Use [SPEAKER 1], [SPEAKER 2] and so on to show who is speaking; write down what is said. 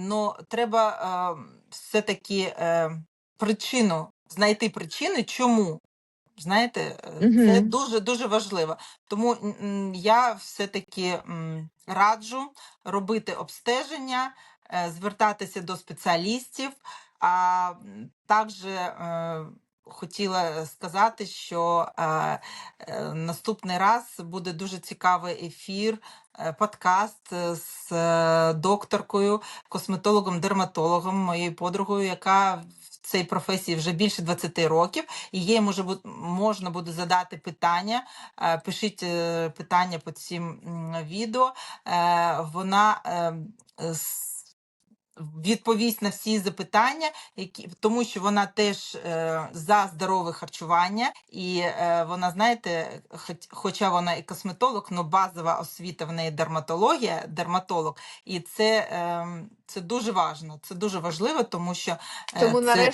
[SPEAKER 1] но треба е, все-таки е, причину, знайти причини, чому. Знаєте, е, це дуже дуже важливо. Тому я все-таки раджу робити обстеження, е, звертатися до спеціалістів. А також е, хотіла сказати, що е, е, наступний раз буде дуже цікавий ефір, е, подкаст е, з е, докторкою, косметологом-дерматологом, моєю подругою, яка в цій професії вже більше 20 років. І їй може можна буде задати питання. Пишіть питання під цим відео. Вона с- відповість на всі запитання, які тому що вона теж е, за здорове харчування, і е, вона, знаєте, хоч, хоча вона і косметолог, але базова освіта в неї дерматологія, дерматолог, і це, е, це дуже важливо. Це дуже важливо, тому що е,
[SPEAKER 2] Тому
[SPEAKER 1] це
[SPEAKER 2] нарешті